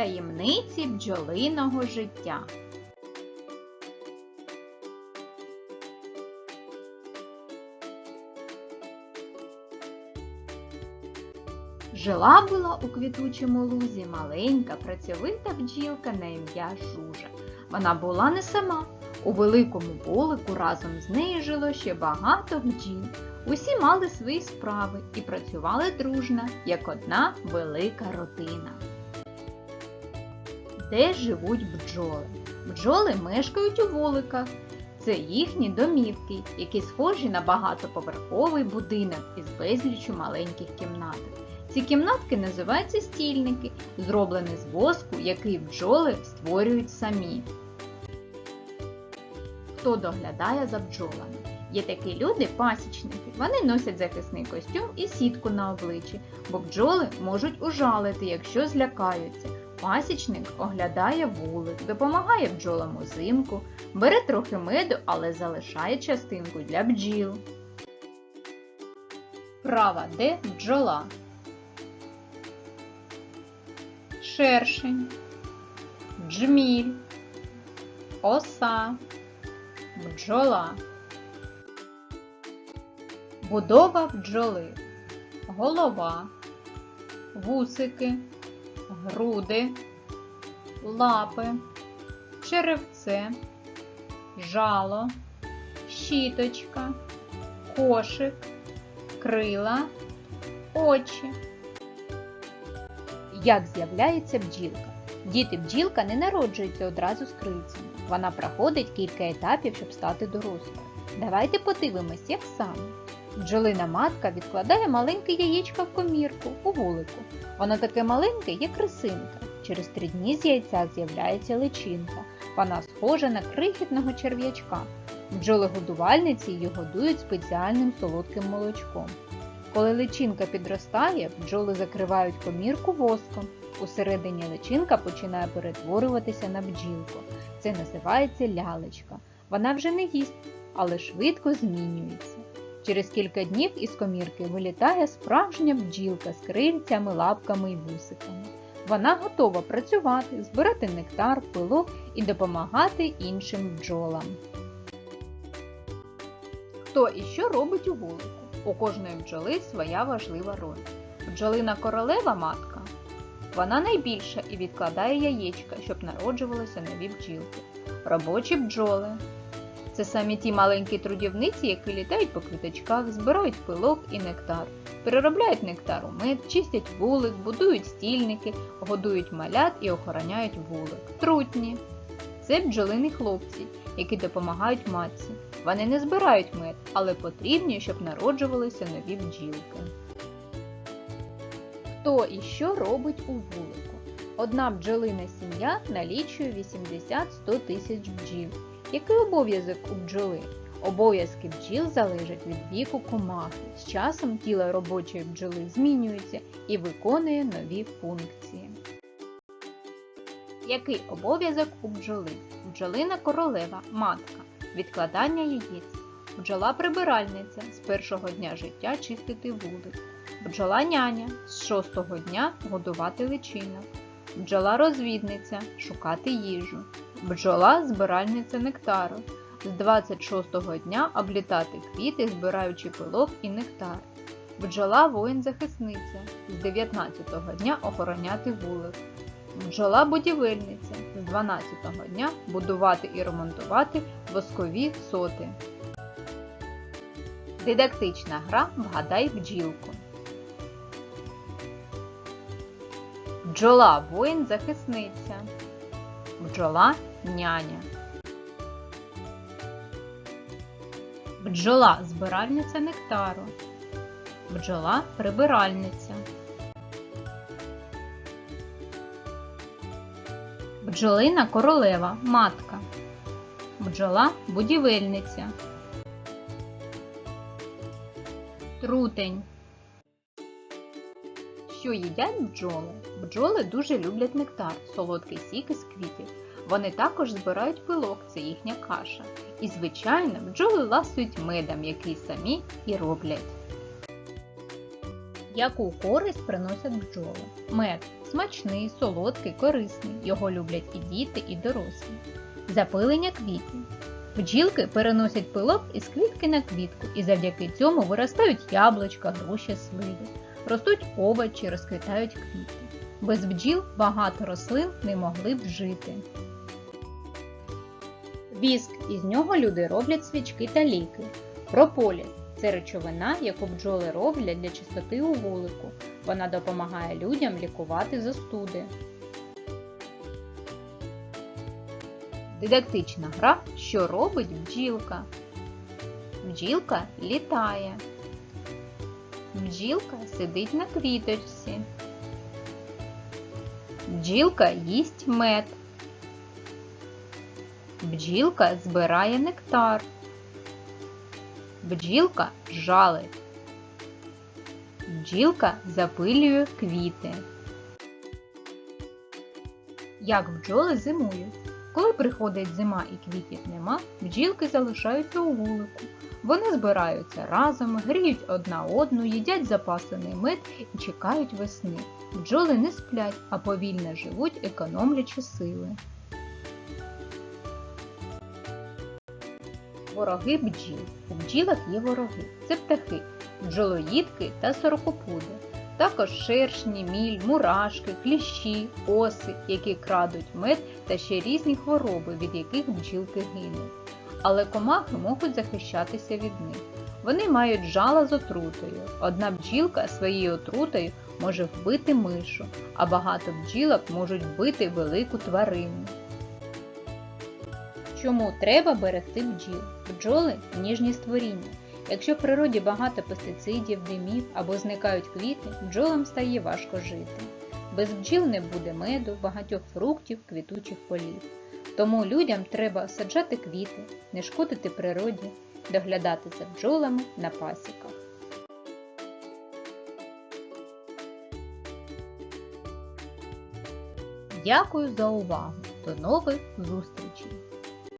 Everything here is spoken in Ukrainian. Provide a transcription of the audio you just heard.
Таємниці бджолиного життя. Жила була у квітучому лузі маленька працьовита бджілка на ім'я Жужа. Вона була не сама. У великому вулику разом з нею жило ще багато бджіл. Усі мали свої справи і працювали дружно, як одна велика родина. Де живуть бджоли? Бджоли мешкають у вуликах. Це їхні домівки, які схожі на багатоповерховий будинок із безліччю маленьких кімнаток. Ці кімнатки називаються стільники, зроблені з воску, який бджоли створюють самі. Хто доглядає за бджолами? Є такі люди, пасічники. Вони носять захисний костюм і сітку на обличчі, бо бджоли можуть ужалити, якщо злякаються. Пасічник оглядає вулик, допомагає бджолам узимку, бере трохи меду, але залишає частинку для бджіл. Права де бджола? Шершень, джміль, оса, бджола. Будова бджоли. Голова, вусики, груди, лапи, черевце, жало, щіточка, кошик, крила, очі. Як з'являється бджілка? Діти бджілка не народжуються одразу з крильцями. Вона проходить кілька етапів, щоб стати дорослою. Давайте подивимось, як саме. Бджолина матка відкладає маленьке яєчко в комірку у вулику. Воно таке маленьке, як рисинка. Через три дні з яйця з'являється личинка. Вона схожа на крихітного черв'ячка. Бджоли-годувальниці її годують спеціальним солодким молочком. Коли личинка підростає, бджоли закривають комірку воском. Усередині личинка починає перетворюватися на бджілку. Це називається лялечка. Вона вже не їсть, але швидко змінюється. Через кілька днів із комірки вилітає справжня бджілка з крильцями, лапками і вусиками. Вона готова працювати, збирати нектар, пилок і допомагати іншим бджолам. Хто і що робить у вулику? У кожної бджоли своя важлива роль. Бджолина королева матка. Вона найбільша і відкладає яєчка, щоб народжувалися нові бджілки. Робочі бджоли. Це самі ті маленькі трудівниці, які літають по квіточках, збирають пилок і нектар, переробляють нектар у мед, чистять вулик, будують стільники, годують малят і охороняють вулик. Трутні. Це бджолині хлопці, які допомагають матці. Вони не збирають мед, але потрібні, щоб народжувалися нові бджілки. Хто і що робить у вулику? Одна бджолина сім'я налічує 80-100 тисяч бджіл. Який обов'язок у бджоли? Обов'язки бджіл залежать від віку комахи. З часом тіло робочої бджоли змінюється і виконує нові функції. Який обов'язок у бджоли? Бджолина королева, матка, відкладання яєць. Бджола прибиральниця з першого дня життя чистити вулик. Бджола няня з шостого дня годувати личинок. Бджола розвідниця шукати їжу. Бджола збиральниця нектару. З 26-го дня облітати квіти, збираючи пилок і нектар. Бджола воїн-захисниця. З 19-го дня охороняти вулик. Бджола будівельниця. З 12-го дня будувати і ремонтувати воскові соти. Дидактична гра Вгадай бджілку. Бджола воїн захисниця. Бджола няня. Бджола збиральниця нектару. Бджола прибиральниця. Бджолина королева матка. Бджола будівельниця. Трутень. Що їдять бджоли? Бджоли дуже люблять нектар, солодкий сік із квітів. Вони також збирають пилок, це їхня каша. І, звичайно, бджоли ласують медом, який самі і роблять. Яку користь приносять бджоли? Мед смачний, солодкий, корисний. Його люблять і діти, і дорослі. Запилення квітів. Бджілки переносять пилок із квітки на квітку і завдяки цьому виростають яблучка, груші, сливи. Ростуть овочі, розквітають квіти. Без бджіл багато рослин не могли б жити. Віск із нього люди роблять свічки та ліки. Прополіс це речовина, яку бджоли роблять для чистоти у вулику. Вона допомагає людям лікувати застуди. Дидактична гра, що робить бджілка. Бджілка літає. Бджілка сидить на квіточці. Бджілка їсть мед. Бджілка збирає нектар. Бджілка жалить. Бджілка запилює квіти. Як бджоли зимують? Коли приходить зима і квітів нема, бджілки залишаються у вулику. Вони збираються разом, гріють одна одну, їдять запасений мед і чекають весни. Бджоли не сплять, а повільно живуть, економлячи сили. Вороги бджіл. У бджілок є вороги. Це птахи, бджолоїдки та сорокопуди. Також шершні, міль, мурашки, кліщі, оси, які крадуть мед та ще різні хвороби, від яких бджілки гинуть. Але комахи можуть захищатися від них. Вони мають жала з отрутою. Одна бджілка своєю отрутою може вбити мишу, а багато бджілок можуть вбити велику тварину. Чому треба берегти бджіл? Бджоли ніжні створіння. Якщо в природі багато пестицидів, димів або зникають квіти, бджолам стає важко жити. Без бджіл не буде меду, багатьох фруктів, квітучих полів. Тому людям треба саджати квіти, не шкодити природі, доглядати за бджолами на пасіках. Дякую за увагу! До нових зустрічей!